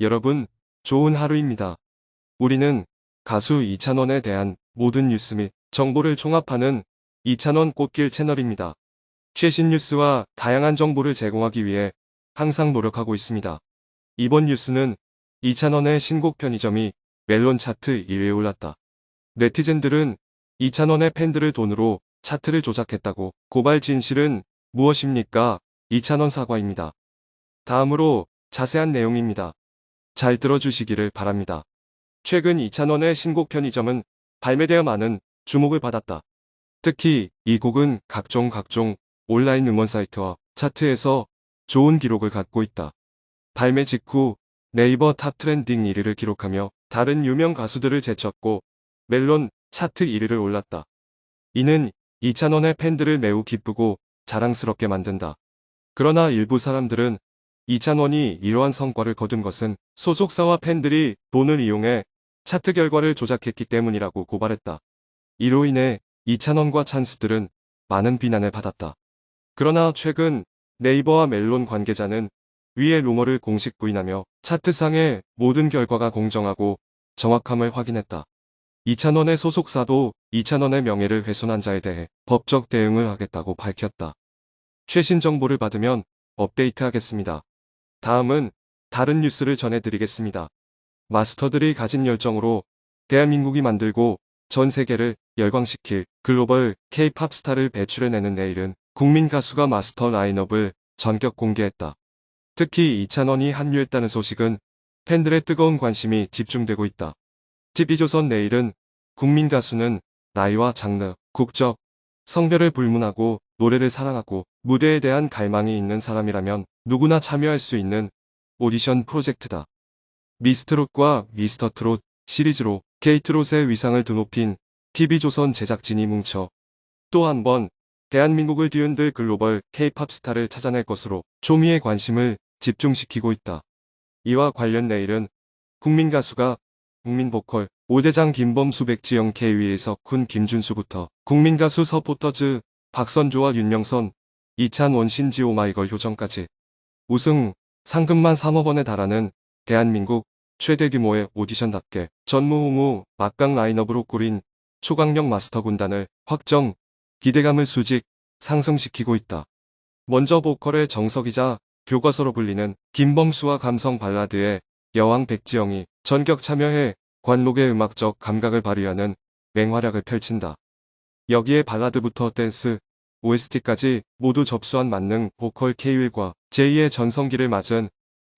여러분, 좋은 하루입니다. 우리는 가수 이찬원에 대한 모든 뉴스 및 정보를 종합하는 이찬원 꽃길 채널입니다. 최신 뉴스와 다양한 정보를 제공하기 위해 항상 노력하고 있습니다. 이번 뉴스는 이찬원의 신곡 편의점이 멜론 차트 1위에 올랐다. 네티즌들은 이찬원의 팬들을 돈으로 차트를 조작했다고 고발 진실은 무엇입니까? 이찬원 사과입니다. 다음으로 자세한 내용입니다. 잘 들어주시기를 바랍니다. 최근 이찬원의 신곡 편의점은 발매되어 많은 주목을 받았다. 특히 이 곡은 각종 각종 온라인 음원 사이트와 차트에서 좋은 기록을 갖고 있다. 발매 직후 네이버 탑 트렌딩 1위를 기록하며 다른 유명 가수들을 제쳤고 멜론 차트 1위를 올랐다. 이는 이찬원의 팬들을 매우 기쁘고 자랑스럽게 만든다. 그러나 일부 사람들은 이찬원이 이러한 성과를 거둔 것은 소속사와 팬들이 돈을 이용해 차트 결과를 조작했기 때문이라고 고발했다. 이로 인해 이찬원과 찬스들은 많은 비난을 받았다. 그러나 최근 네이버와 멜론 관계자는 위의 루머를 공식 부인하며 차트상의 모든 결과가 공정하고 정확함을 확인했다. 이찬원의 소속사도 이찬원의 명예를 훼손한 자에 대해 법적 대응을 하겠다고 밝혔다. 최신 정보를 받으면 업데이트하겠습니다. 다음은 다른 뉴스를 전해드리겠습니다. 마스터들이 가진 열정으로 대한민국이 만들고 전 세계를 열광시킬 글로벌 K-팝 스타를 배출해내는 내일은 국민 가수가 마스터 라인업을 전격 공개했다. 특히 이찬원이 합류했다는 소식은 팬들의 뜨거운 관심이 집중되고 있다. TV조선 내일은 국민 가수는 나이와 장르, 국적, 성별을 불문하고 노래를 사랑하고 무대에 대한 갈망이 있는 사람이라면 누구나 참여할 수 있는 오디션 프로젝트다. 미스트롯과 미스터트롯 시리즈로 케이트롯의 위상을 드높인 TV조선 제작진이 뭉쳐 또 한 번 대한민국을 뒤흔들 글로벌 K-팝 스타를 찾아낼 것으로 초미의 관심을 집중시키고 있다. 이와 관련 내일은 국민 가수가 국민 보컬 오대장 김범수 백지영 K위에서 군 김준수부터 국민 가수 서포터즈 박선조와 윤영선 이찬원 신지 오 마이걸 효정까지 우승 상금만 3억 원에 달하는 대한민국 최대 규모의 오디션답게 전무후무 막강 라인업으로 꾸린 초강력 마스터 군단을 확정 기대감을 수직 상승시키고 있다. 먼저 보컬의 정석이자 교과서로 불리는 김범수와 감성 발라드의 여왕 백지영이 전격 참여해 관록의 음악적 감각을 발휘하는 맹활약을 펼친다. 여기에 발라드부터 댄스, OST까지 모두 접수한 만능 보컬 K-윌과 제2의 전성기를 맞은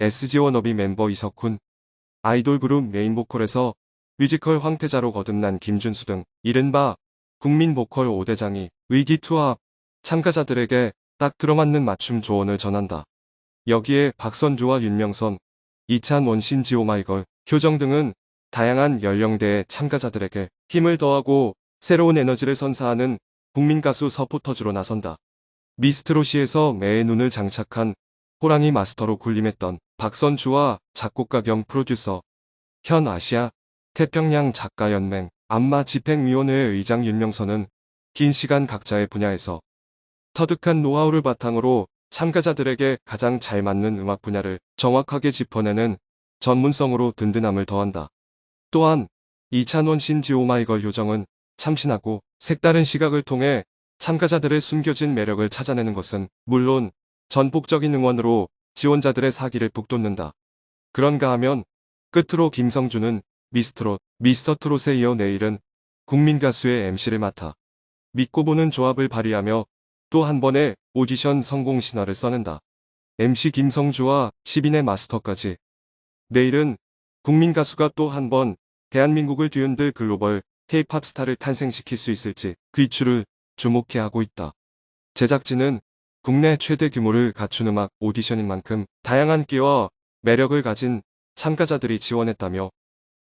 SG1업이 멤버 이석훈, 아이돌 그룹 메인 보컬에서 뮤지컬 황태자로 거듭난 김준수 등 이른바 국민 보컬 5대장이 의기투합 참가자들에게 딱 들어맞는 맞춤 조언을 전한다. 여기에 박선주와 윤명선, 이찬 원 신 지 오마이걸, 효정 등은 다양한 연령대의 참가자들에게 힘을 더하고 새로운 에너지를 선사하는 국민 가수 서포터즈로 나선다. 미스트롯시에서 매의 눈을 장착한 호랑이 마스터로 군림했던 박선주와 작곡가 겸 프로듀서, 현 아시아 태평양 작가연맹 안마 집행위원회의 의장 윤명선은 긴 시간 각자의 분야에서 터득한 노하우를 바탕으로 참가자들에게 가장 잘 맞는 음악 분야를 정확하게 짚어내는 전문성으로 든든함을 더한다. 또한 이찬원 신지 오마이걸 요정은 참신하고 색다른 시각을 통해 참가자들의 숨겨진 매력을 찾아내는 것은 물론 전폭적인 응원으로 지원자들의 사기를 북돋는다. 그런가 하면 끝으로 김성준은 미스트롯, 미스터트롯에 이어 내일은 국민 가수의 MC를 맡아 믿고 보는 조합을 발휘하며 또 한 번의 오디션 성공 신화를 써낸다. MC 김성주와 10인의 마스터까지 내일은 국민 가수가 또 한 번 대한민국을 뒤흔들 글로벌 K-팝 스타를 탄생시킬 수 있을지 귀추를 주목해 하고 있다. 제작진은 국내 최대 규모를 갖춘 음악 오디션인 만큼 다양한 끼와 매력을 가진 참가자들이 지원했다며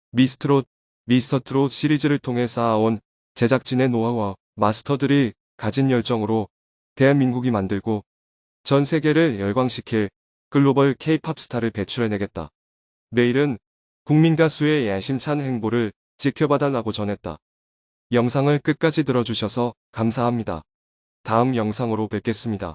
미스트롯, 미스터트롯 시리즈를 통해 쌓아온 제작진의 노하우와 마스터들이 가진 열정으로 대한민국이 만들고 전 세계를 열광시킬 글로벌 K-팝 스타를 배출해내겠다. 내일은 국민 가수의 야심찬 행보를 지켜봐달라고 전했다. 영상을 끝까지 들어주셔서 감사합니다. 다음 영상으로 뵙겠습니다.